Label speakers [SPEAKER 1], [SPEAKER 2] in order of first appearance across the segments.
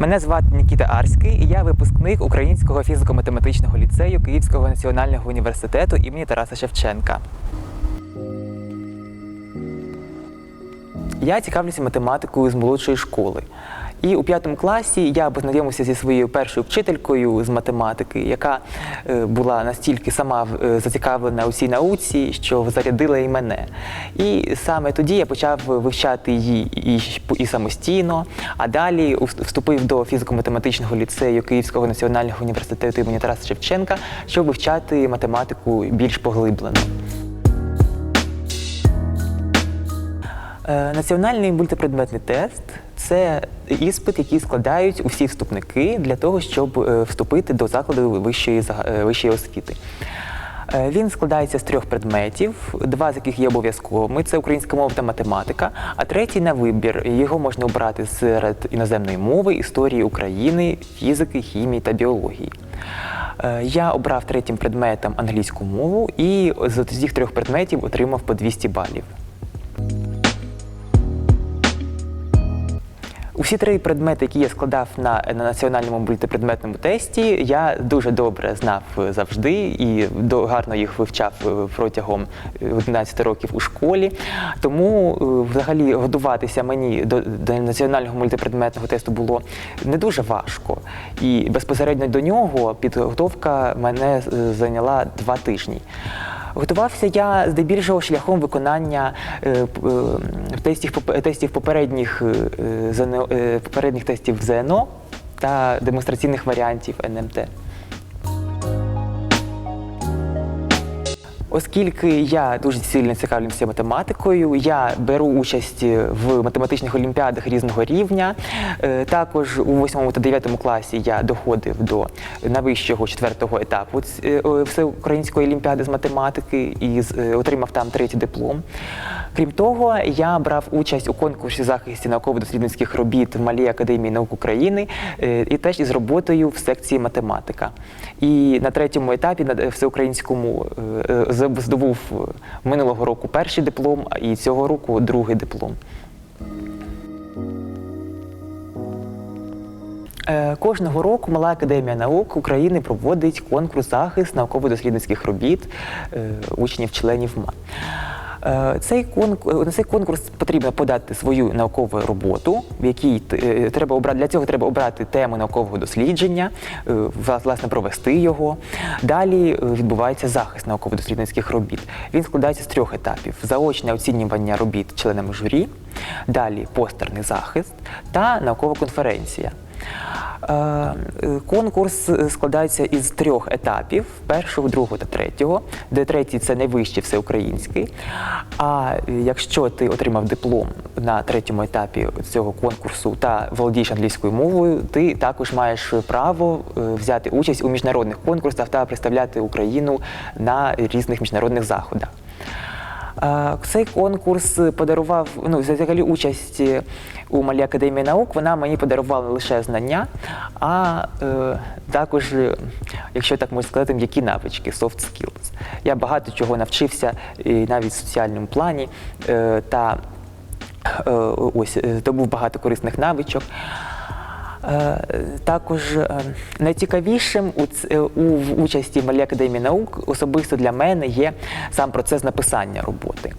[SPEAKER 1] Мене звати Нікіта Арський, і я випускник Українського фізико-математичного ліцею Київського національного університету імені Тараса Шевченка. Я цікавлюся математикою з молодшої школи. І у п'ятому класі я познайомився зі своєю першою вчителькою з математики, яка е, була настільки сама е, зацікавлена у цій науці, що зарядила і мене. І саме тоді я почав вивчати її і, самостійно, а далі вступив до фізико-математичного ліцею Київського національного університету імені Тараса Шевченка, щоб вивчати математику більш поглиблено. Національний мультипредметний тест це іспит, який складають усі вступники для того, щоб е, вступити до закладу вищої, е, вищої освіти. Е, Він складається з трьох предметів, два з яких є обов'язковими: це українська мова та математика, а третій на вибір. Його можна обрати серед іноземної мови, історії України, фізики, хімії та біології. Е, Я обрав третім предметом англійську мову і з цих трьох предметів отримав по 200 балів. Усі три предмети, які я складав на, на національному мультипредметному тесті, я дуже добре знав завжди і до, гарно їх вивчав протягом е, 11 років у школі. Тому е, взагалі готуватися мені до, до національного мультипредметного тесту було не дуже важко. І безпосередньо до нього підготовка мене зайняла два тижні. Готувався я здебільшого шляхом виконання е, е, тестів, тестів попередніх, е, попередніх тестів ЗНО та демонстраційних варіантів НМТ. Оскільки я дуже сильно цікавлюся математикою, я беру участь в математичних олімпіадах різного рівня. Е, Також у 8 та 9 класі я доходив до найвищого четвертого етапу е, всеукраїнської олімпіади з математики і е, отримав там третій диплом. Крім того, я брав участь у конкурсі захисті науково-дослідницьких робіт в Малій академії наук України і теж із роботою в секції математика. І на третьому етапі на всеукраїнському з- здобув е, минулого року перший диплом, і цього року другий диплом. Е, Кожного року Мала академія наук України проводить конкурс захист науково-дослідницьких робіт е, учнів-членів МА. Е, Цей конкурс, на цей конкурс потрібно подати свою наукову роботу, в якій е, треба обрати для цього треба обрати тему наукового дослідження, е, власне провести його. Далі е, відбувається захист науково-дослідницьких робіт. Він складається з трьох етапів: заочне оцінювання робіт членами журі, далі постерний захист та наукова конференція. Е, Конкурс е, складається із трьох етапів: першого, другого та третього, де третій це найвищий всеукраїнський. А е, якщо ти отримав диплом на третьому етапі цього конкурсу та володієш англійською мовою, ти також маєш право взяти участь у міжнародних конкурсах та представляти Україну на різних міжнародних заходах. Цей конкурс подарував ну, взагалі участь е, у Малій академії наук. Вона мені подарувала не лише знання, а е, також, е, якщо так можна сказати, м'які навички, soft skills. Я багато чого навчився і навіть в соціальному плані е, та е, ось здобув багато корисних навичок. Е, Також е, найцікавішим у, е, участі в Малій академії наук особисто для мене є сам процес написання роботи.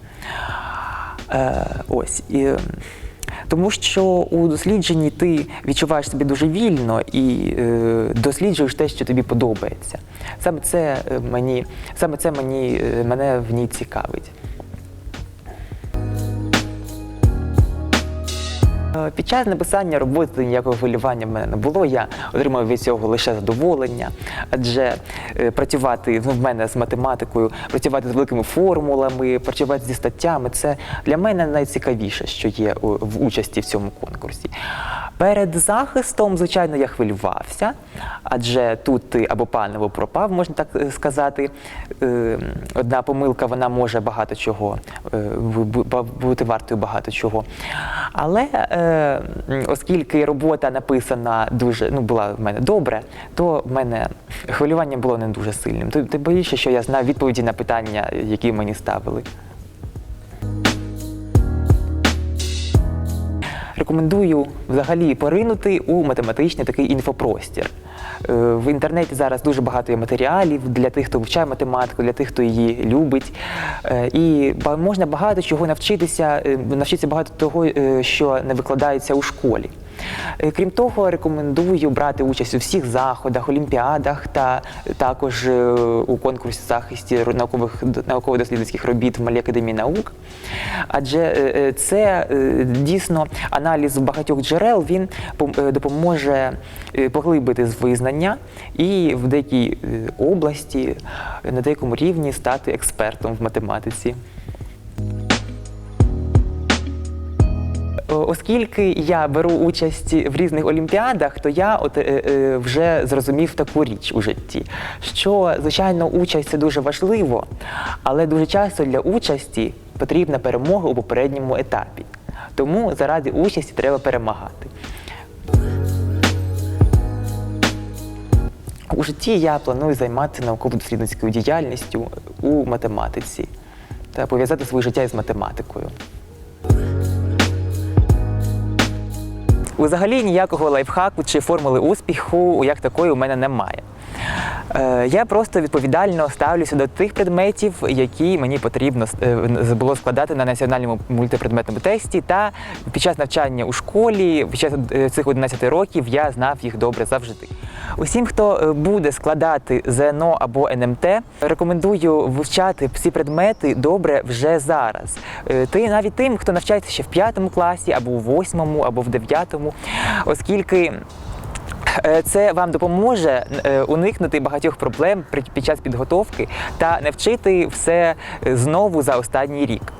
[SPEAKER 1] Ось. І, тому що у дослідженні ти відчуваєш себе дуже вільно і е, досліджуєш те, що тобі подобається. Саме це мені, саме це мені, мене в ній цікавить. Під час написання роботи ніякого хвилювання в мене не було. Я отримав від цього лише задоволення, адже е, працювати ну, в мене з математикою, працювати з великими формулами, працювати зі статтями це для мене найцікавіше, що є в участі в цьому конкурсі. Перед захистом, звичайно, я хвилювався, адже тут ти або пан, або пропав, можна так е, сказати. Е, Одна помилка вона може багато чого е, бу- бу- бути вартою багато чого. Але е, оскільки робота написана дуже ну, була в мене добре, то в мене хвилювання було не дуже сильним. Тим більше, що я знав відповіді на питання, які мені ставили. Рекомендую взагалі поринути у математичний такий інфопростір. Е, В інтернеті зараз дуже багато є матеріалів для тих, хто вивчає математику, для тих, хто її любить. Е, І можна багато чого навчитися, е, навчитися багато того, що не викладається у школі. Е, Крім того, рекомендую брати участь у всіх заходах, олімпіадах та також е, у конкурсі захисті наукових науково-дослідницьких робіт в Малій академії наук. Адже е, це дійсно аналіз багатьох джерел він допоможе поглибити визнання і в деякій області, на деякому рівні стати експертом в математиці. Оскільки я беру участь в різних олімпіадах, то я от, е, е, вже зрозумів таку річ у житті, що звичайно участь це дуже важливо, але дуже часто для участі потрібна перемога у попередньому етапі. Тому заради участі треба перемагати. У житті я планую займатися науково-дослідницькою діяльністю у математиці та пов'язати своє життя із математикою. Взагалі ніякого лайфхаку чи формули успіху як такої у мене немає. Е, Я просто відповідально ставлюся до тих предметів, які мені потрібно е, було складати на національному мультипредметному тесті. Та під час навчання у школі, під час е, цих 11 років, я знав їх добре завжди. Усім, хто буде складати ЗНО або НМТ, рекомендую вивчати всі предмети добре вже зараз. Ти навіть тим, хто навчається ще в п'ятому класі, або у восьмому, або в дев'ятому, оскільки. Е, Це вам допоможе е, уникнути багатьох проблем під час підготовки та не вчити все е, знову за останній рік.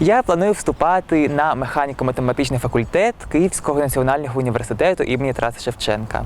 [SPEAKER 1] Я планую вступати на механіко-математичний факультет Київського національного університету імені Тараса Шевченка.